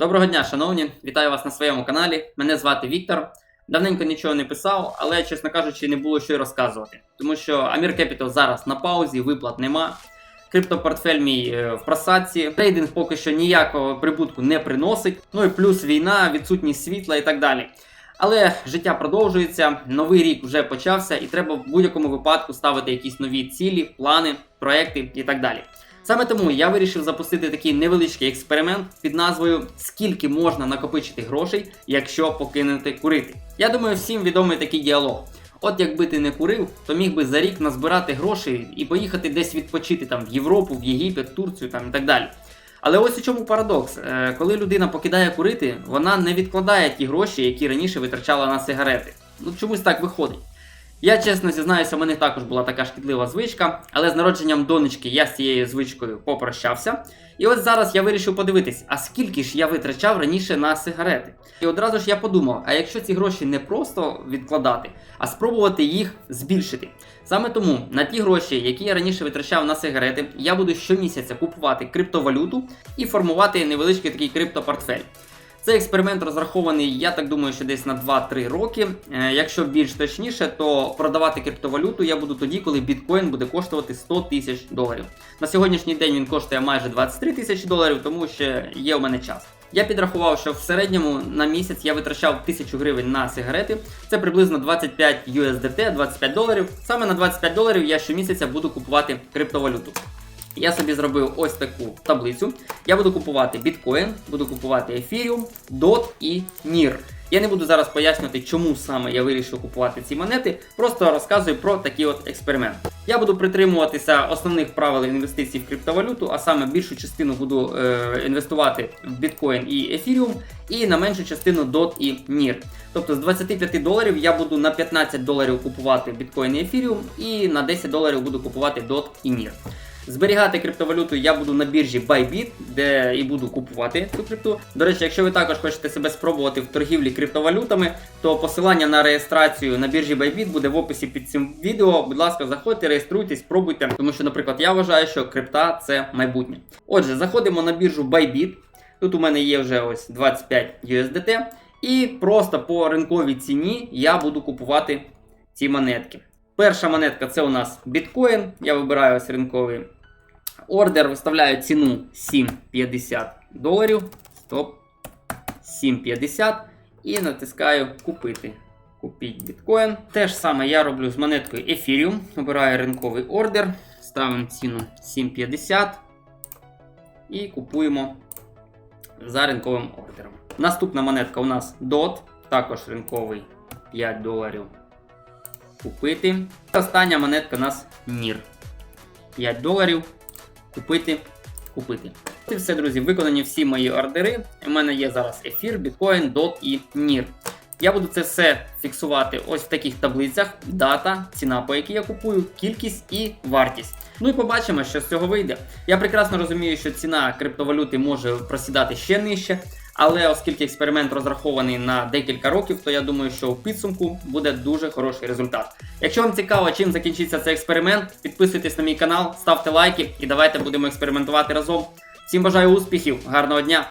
Доброго дня, шановні! Вітаю вас на своєму каналі. Мене звати Віктор. Давненько нічого не писав, але, чесно кажучи, не було що й розказувати. Тому що Amir Capital зараз на паузі, виплат нема. Криптопортфель мій е, в просадці. Трейдинг поки що ніякого прибутку не приносить. Ну і плюс війна, відсутність світла і так далі. Але життя продовжується, новий рік вже почався, і треба в будь-якому випадку ставити якісь нові цілі, плани, проекти і так далі. Саме тому я вирішив запустити такий невеличкий експеримент під назвою Скільки можна накопичити грошей, якщо покинути курити. Я думаю, всім відомий такий діалог. От якби ти не курив, то міг би за рік назбирати грошей і поїхати десь відпочити там в Європу, в Єгипет, Турцію там і так далі. Але ось у чому парадокс. Е, Коли людина покидає курити, вона не відкладає ті гроші, які раніше витрачала на сигарети. Ну чомусь так виходить. Я чесно зізнаюся, у мене також була така шкідлива звичка, але з народженням донечки я з цією звичкою попрощався. І от зараз я вирішив подивитись, а скільки ж я витрачав раніше на сигарети. І одразу ж я подумав: а якщо ці гроші не просто відкладати, а спробувати їх збільшити. Саме тому на ті гроші, які я раніше витрачав на сигарети, я буду щомісяця купувати криптовалюту і формувати невеличкий такий криптопортфель. Цей експеримент розрахований, я так думаю, що десь на 2-3 роки. Е, Якщо більш точніше, то продавати криптовалюту я буду тоді, коли біткоін буде коштувати 100 тисяч доларів. На сьогоднішній день він коштує майже 23 тисячі доларів, тому ще є у мене час. Я підрахував, що в середньому на місяць я витрачав 1000 гривень на сигарети. Це приблизно 25 USDT, 25 доларів. Саме на 25 доларів я щомісяця буду купувати криптовалюту. Я собі зробив ось таку таблицю. Я буду купувати біткоін, буду купувати ефіріум, DOT і NIR. Я не буду зараз пояснювати, чому саме я вирішив купувати ці монети, просто розказую про такий от експеримент. Я буду притримуватися основних правил інвестицій в криптовалюту, а саме більшу частину буду е, інвестувати в біткоін і ефіріум, і на меншу частину DOT і NIR. Тобто з 25 доларів я буду на 15 доларів купувати біткоін і ефіріум, і на 10 доларів буду купувати DOT і NIR. Зберігати криптовалюту я буду на біржі Bybit, де і буду купувати цю крипту. До речі, якщо ви також хочете себе спробувати в торгівлі криптовалютами, то посилання на реєстрацію на біржі Bybit буде в описі під цим відео. Будь ласка, заходьте, реєструйтесь, пробуйте, тому що, наприклад, я вважаю, що крипта це майбутнє. Отже, заходимо на біржу Bybit. Тут у мене є вже ось 25 USDT. І просто по ринковій ціні я буду купувати ці монетки. Перша монетка це у нас біткоін. Я вибираю ось ринковий ордер, виставляю ціну 7,50 доларів. Стоп. 7,50 і натискаю купити. Купіть біткоін. Те ж саме я роблю з монеткою Ethereum. Обираю ринковий ордер, ставимо ціну 7,50 і купуємо за ринковим ордером. Наступна монетка у нас DOT, також ринковий 5 доларів. Купити. Остання монетка у нас NIR. 5 доларів. Купити. Купити. І все, друзі, виконані всі мої ордери. У мене є зараз ефір, біткоін, DOT і NIR. Я буду це все фіксувати ось в таких таблицях: дата, ціна, по якій я купую, кількість і вартість. Ну і побачимо, що з цього вийде. Я прекрасно розумію, що ціна криптовалюти може просідати ще нижче. Але оскільки експеримент розрахований на декілька років, то я думаю, що в підсумку буде дуже хороший результат. Якщо вам цікаво, чим закінчиться цей експеримент, підписуйтесь на мій канал, ставте лайки і давайте будемо експериментувати разом. Всім бажаю успіхів, гарного дня!